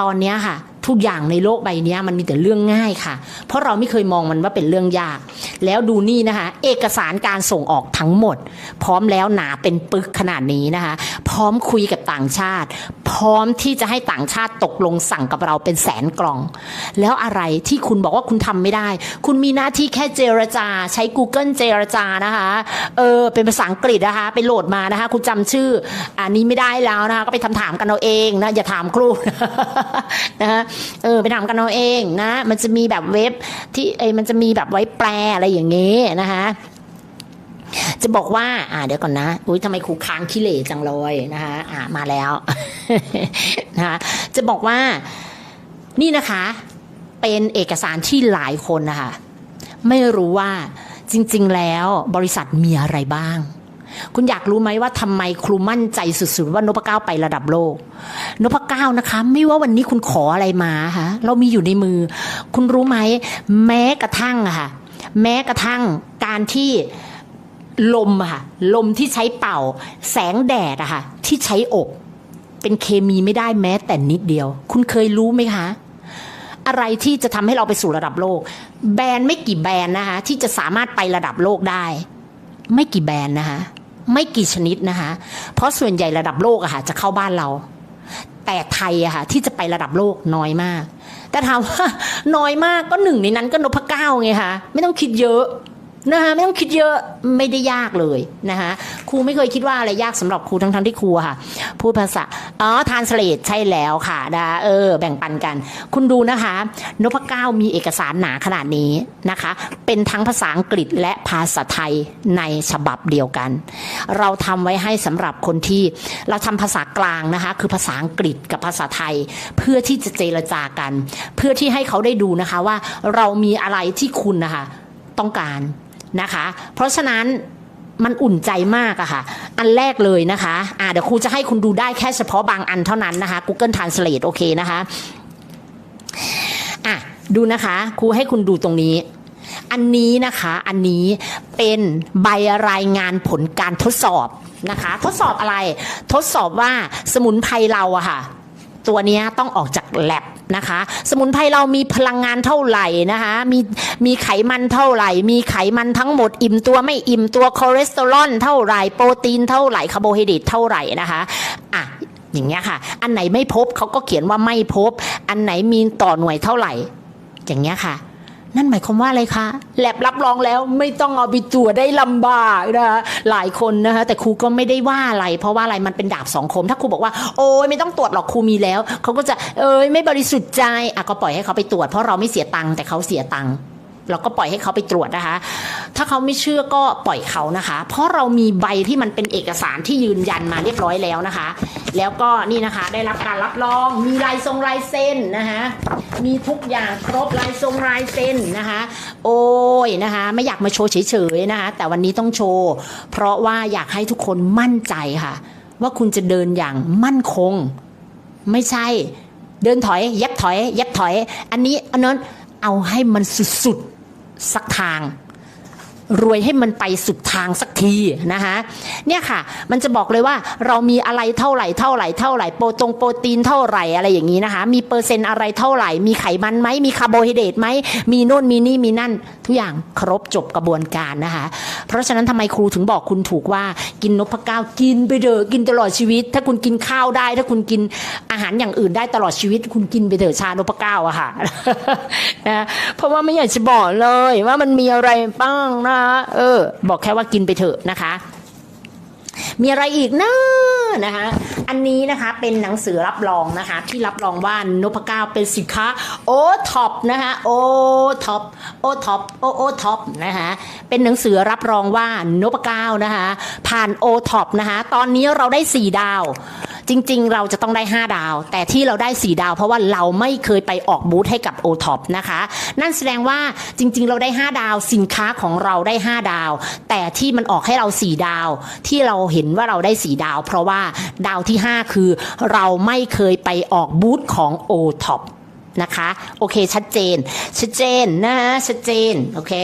ตอนนี้ค่ะ ทุกอย่างในโลกใบนี้มันมีแต่เรื่องง่ายค่ะ เพราะเราไม่เคยมองมันว่าเป็นเรื่องยาก แล้วดูนี่นะคะ เอกสารการส่งออกทั้งหมด พร้อมแล้วหนาเป็นปึกขนาดนี้นะคะ พร้อมคุยกับต่างชาติพร้อมที่จะให้ต่างชาติตกลงสั่งกับเราเป็นแสนกล่อง แล้วอะไรที่คุณบอกว่าคุณทำไม่ได้ คุณมีหน้าที่แค่เจรจา ใช้ Google เจรจานะคะเออเป็นภาษาอังกฤษนะคะไปโหลดมานะคะ คุณจำชื่ออันนี้ไม่ได้แล้วนะคะก็ไปทำถามกันเอาเองนะอย่าถามครูนะคะเออไปถามกันเอาเองนะ มันจะมีแบบเว็บที่เอยมันจะมีแบบไว้แปลอะไรอย่างเงี้ยนะคะ จะบอกว่า อ่า เดี๋ยวก่อนนะอุ้ยทำไมครูค้างขี้เหร่จังเลยนะคะอ่ามาแล้วนะคะจะบอกว่านี่นะคะ เป็นเอกสารที่หลายคนนะคะไม่รู้ว่าจริง ๆ แล้วบริษัทมีอะไรบ้าง คุณอยากรู้ไหมว่าทำไมครูมั่นใจสุดๆว่านพเก้าไประดับโลกนพเก้านะคะ ไม่ว่าวันนี้คุณขออะไรมาคะเรามีอยู่ในมือ คุณรู้ไหมแม้กระทั่งอะค่ะแม้กระทั่งการที่ ลมอะค่ะลมที่ใช้เป่า แสงแดดอะค่ะที่ใช้อบ เป็นเคมีไม่ได้แม้แต่นิดเดียว คุณเคยรู้ไหมคะอะไรที่จะทำให้เราไปสู่ระดับโลก แบรนด์ไม่กี่แบรนด์นะคะที่จะสามารถไประดับโลกได้ ไม่กี่แบรนด์นะคะไม่กี่ชนิดนะคะเพราะส่วนใหญ่ระดับโลกอะค่ะจะเข้าบ้านเรา แต่ไทยอะค่ะที่จะไประดับโลกน้อยมาก แต่ถามว่าน้อยมากก็หนึ่งในนั้นก็นพเก้าไงคะไม่ต้องคิดเยอะ นะคะไม่ต้องคิดเยอะไม่ได้ยากเลยนะคะครูไม่เคยคิดว่าอะไรยากสำหรับครูทั้งทั้งๆที่ครูค่ะ พูดภาษาอ๋อทานสเลตใช่แล้วค่ะนะเออ แบ่งปันกัน คุณดูนะคะนพเก้ามีเอกสารหนาขนาดนี้นะคะ เป็นทั้งภาษาอังกฤษและภาษาไทยในฉบับเดียวกัน เราทำไว้ให้สำหรับคนที่เราทำภาษากลางนะคะ คือภาษาอังกฤษกับภาษาไทย เพื่อที่จะเจรจากัน เพื่อที่ให้เขาได้ดูนะคะว่าเรามีอะไรที่คุณนะคะต้องการ นะคะ เพราะฉะนั้นมันอุ่นใจมากอะค่ะ อันแรกเลยนะคะอ่าเดี๋ยวครูจะให้คุณดูได้แค่เฉพาะบางอันเท่านั้นนะคะ Google Translate โอเคนะคะอะดูนะคะครูให้คุณดูตรงนี้ อันนี้นะคะอันนี้เป็นใบรายงานผลการทดสอบนะคะ ทดสอบอะไร ทดสอบว่าสมุนไพรเราอะค่ะ ตัวเนี้ยต้องออกจากแลบนะคะ สมุนไพรเรามีพลังงานเท่าไหร่นะคะมีมีไขมันเท่าไหร่ มีไขมันทั้งหมดอิ่มตัวไม่อิ่มตัวคอเลสเตอรอลเท่าไหร่โปรตีนเท่าไหร่คาร์โบไฮเดรตเท่าไหร่นะคะอะอย่างเงี้ยค่ะ อันไหนไม่พบเขาก็เขียนว่าไม่พบ อันไหนมีต่อหน่วยเท่าไหร่ อย่างเงี้ยค่ะ นั่นหมายความว่าอะไรคะแลบรับรองแล้วไม่ต้องเอาไปตรวจได้ลำบากนะคะหลายคนนะคะแต่ครูก็ไม่ได้ว่าอะไร เพราะว่าอะไรมันเป็นดาบสองคม ถ้าครูบอกว่าโอ้ยไม่ต้องตรวจหรอกครูมีแล้วเขาก็จะเอ้ยไม่บริสุทธิ์ใจอะก็ปล่อยให้เขาไปตรวจเพราะเราไม่เสียตังค์แต่เขาเสียตังค์เราก็ปล่อยให้เขาไปตรวจนะคะ ถ้าเขาไม่เชื่อก็ปล่อยเขานะคะ เพราะเรามีใบที่มันเป็นเอกสารที่ยืนยันมาเรียบร้อยแล้วนะคะ แล้วก็นี่นะคะได้รับการรับรองมีลายทรงลายเซ็นนะคะมีทุกอย่างครบลายทรงลายเซ็นนะคะโอ้ยนะคะไม่อยากมาโชว์เฉยๆนะคะแต่วันนี้ต้องโชว์เพราะว่าอยากให้ทุกคนมั่นใจค่ะ ว่าคุณจะเดินอย่างมั่นคง ไม่ใช่เดินถอยย็บถอยย็บถอย อันนี้อันนั้นเอาให้มันสุดๆสักทาง รวยให้มันไปสุดทางสักทีนะคะเนี่ยค่ะ มันจะบอกเลยว่าเรามีอะไรเท่าไหร่เท่าไหร่เท่าไหร่โปรตรงโปรตีนเท่าไหร่อะไรอย่างนี้นะคะ มีเปอร์เซ็นต์อะไรเท่าไหร่ มีไขมันไหมมีคาร์โบไฮเดรตไหมมีโน่นมีนี่มีนั่น ทุกอย่างครบจบกระบวนการนะคะ เพราะฉะนั้นทำไมครูถึงบอกคุณถูกว่ากินนพก้าวกินไปเถอะกินตลอดชีวิต ถ้าคุณกินข้าวได้ ถ้าคุณกินอาหารอย่างอื่นได้ตลอดชีวิต คุณกินไปเถอะชานพก้าวอะค่ะนะเพราะว่าไม่อยากจะบอกเลยว่ามันมีอะไรบ้างนะเออ บอกแค่ว่ากินไปเถอะนะคะ มีอะไรอีกนะนะคะ อันนี้นะคะเป็นหนังสือรับรองนะคะ ที่รับรองว่านพเก้าเป็นสินค้าโอท็อปนะคะโอท็อปโอท็อปโอโอท็อปนะคะเป็นหนังสือรับรองว่านพเก้านะคะ ผ่านโอท็อปนะคะ ตอนนี้เราได้4ดาว จริง ๆ เราจะต้องได้ 5 ดาว แต่ที่เราได้ 4 ดาว เพราะว่าเราไม่เคยไปออกบูธให้กับ o t o p นะคะ นั่นแสดงว่าจริง ๆ เราได้ 5 ดาว สินค้าของเราได้ 5 ดาว แต่ที่มันออกให้เรา 4 ดาว ที่เราเห็นว่าเราได้ 4 ดาว เพราะว่าดาวที่ 5 คือเราไม่เคยไปออกบูธของ o t o p นะคะ โอเค ชัดเจน ชัดเจนนะชัดเจน โอเค